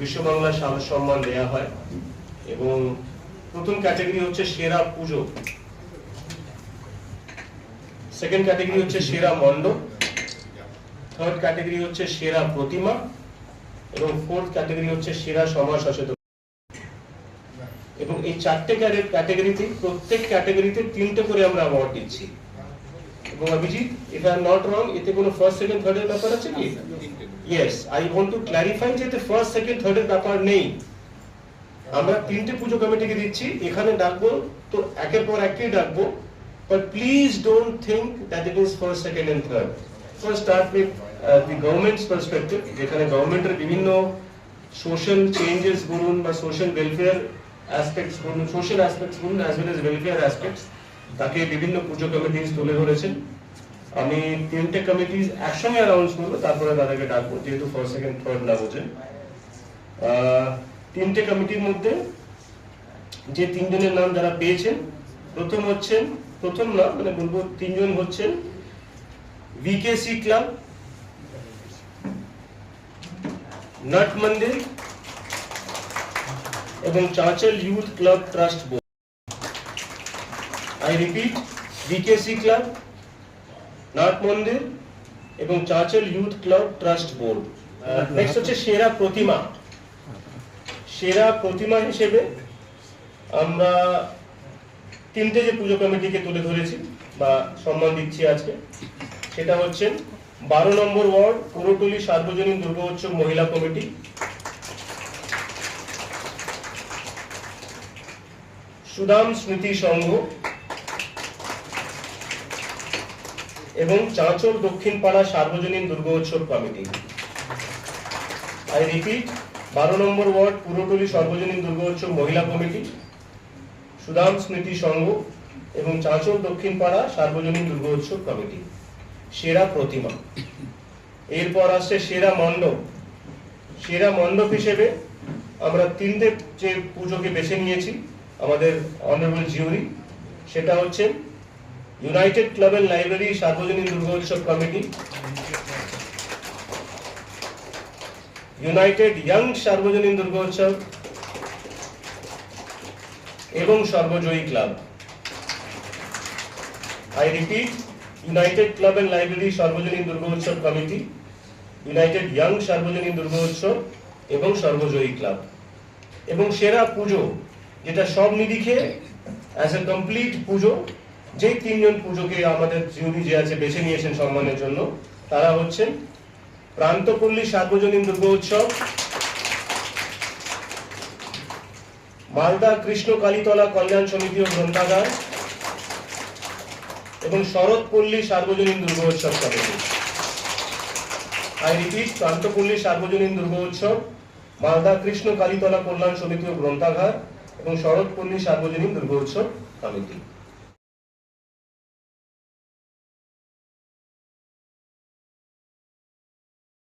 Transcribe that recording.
বিশ্ব বাংলা সম্মান দেয়া হয় এবং প্রথম ক্যাটাগরি হচ্ছে সেরা পুজো। সেকেন্ড ক্যাটাগরি হচ্ছে সেরা মণ্ডপ। থার্ড ক্যাটাগরি হচ্ছে সেরা প্রতিমা এবং ফোর্থ ক্যাটাগরি হচ্ছে সেরা সমাজ সচেতন। এবং এই চারটে ক্যাটাগরিতে প্রত্যেক ক্যাটাগরিতে তিনটে করে আমরা অ্যাওয়ার্ড দিচ্ছি। এবং Abhijit if I am not wrong এতে কোনো ফার্স্ট সেকেন্ড থার্ড এর ব্যাপার আছে কি? Yes I want to clarify যে এতে ফার্স্ট সেকেন্ড থার্ড এর ব্যাপার নেই। আমরা তিনটে পুজো কমিটিকে দিচ্ছি, এখানে ডাকবো, তো একের পর একই ডাকবো but please don't think that it is first second and third first start with the government's perspective যেখানে গভর্নমেন্টের বিভিন্ন সোশ্যাল চেঞ্জেস বলুন বা সোশ্যাল ওয়েলফেয়ার অ্যাসপেক্টস বলুন সোশ্যাল অ্যাসপেক্টস বলুন as well as welfare aspects তাকে বিভিন্ন পুজো কমিটিস তুলে ধরেছেন। আমি তিনটে কমিটিস একসঙ্গে অ্যানাউন্স করব, তারপরে তাদেরকে ডাকবো, যেহেতু ফার্স্ট সেকেন্ড থার্ড না বোঝেন। তিনটে কমিটির মধ্যে যে তিনজনের নাম যারা পেয়েছেন, প্রথম হচ্ছেন, প্রথম না মানে বলব তিনজন হচ্ছেন ভিকেসি ক্লাব নট মন্দির এবং Chanchal youth club trust board I repeat VKC club Nat Mandir এবং Chanchal youth club trust board next হচ্ছে সেরা প্রতিমা। সেরা প্রতিমা হিসেবে আমরা তিনটে যে পুজো কমিটিকে তুলে ধরেছি বা সম্মান দিচ্ছি আজকে, সেটা হচ্ছে বারো নম্বর ওয়ার্ড পুরোটলি সার্বজনীন দুর্গোৎসব মহিলা কমিটি। সুদাম স্মৃতি সংঘ। এবং চাঁচল দক্ষিণ পাড়া সার্বজনীন দুর্গোৎসব কমিটি। আই রিপিট বারো নম্বর ওয়ার্ড, পুরোটলি সর্বজনীন দুর্গোৎসব মহিলা কমিটি, সুদাম স্মৃতি সংঘ এবং চাঁচল দক্ষিণ পাড়া সার্বজনীন দুর্গোৎসব কমিটি। সেরা প্রতিমা। এরপর আসছে সেরা মণ্ডপ। সেরা মণ্ডপ হিসেবে আমরা তিনটে যে পুজোকে বেছে নিয়েছি, আমাদের অনারেবল জিউরি সেটা হচ্ছে ইউনাইটেড ক্লাবের লাইব্রেরি সার্বজনীন দুর্গোৎসব কমিটি ইউনাইটেড ইয়াং সার্বজনীন দুর্গোৎসব এবং Sarbajayee club I repeat United club and library সর্বজনীন দুর্গোৎসব কমিটি ইউনাইটেড ইয়াং সার্বজনীন দুর্গোৎসব এবং সর্বজয়ী ক্লাব এবং সেরা পুজো যেটা সব নিরিখে অ্যাজ এ কমপ্লিট পুজো যেই তিনজন পুজোকে আমাদের জিউরি যে আছে বেছে নিয়েছেন সম্মানের জন্য, তারা হচ্ছেন প্রান্তপল্লী সার্বজনীন দুর্গোৎসব, মালদা কৃষ্ণ কালীতলা কল্যাণ সমিতি ও গ্রন্থাগার এবং শরৎপল্লী সার্বজনীন দুর্গোৎসব কমিটি আই রিপিট প্রান্তপল্লী সার্বজনীন দুর্গোৎসব, মালদা কৃষ্ণ কালীতলা কল্যাণ সমিতি ও গ্রন্থাগার এবং শরৎপল্লী সার্বজনীন দুর্গোৎসব কমিটি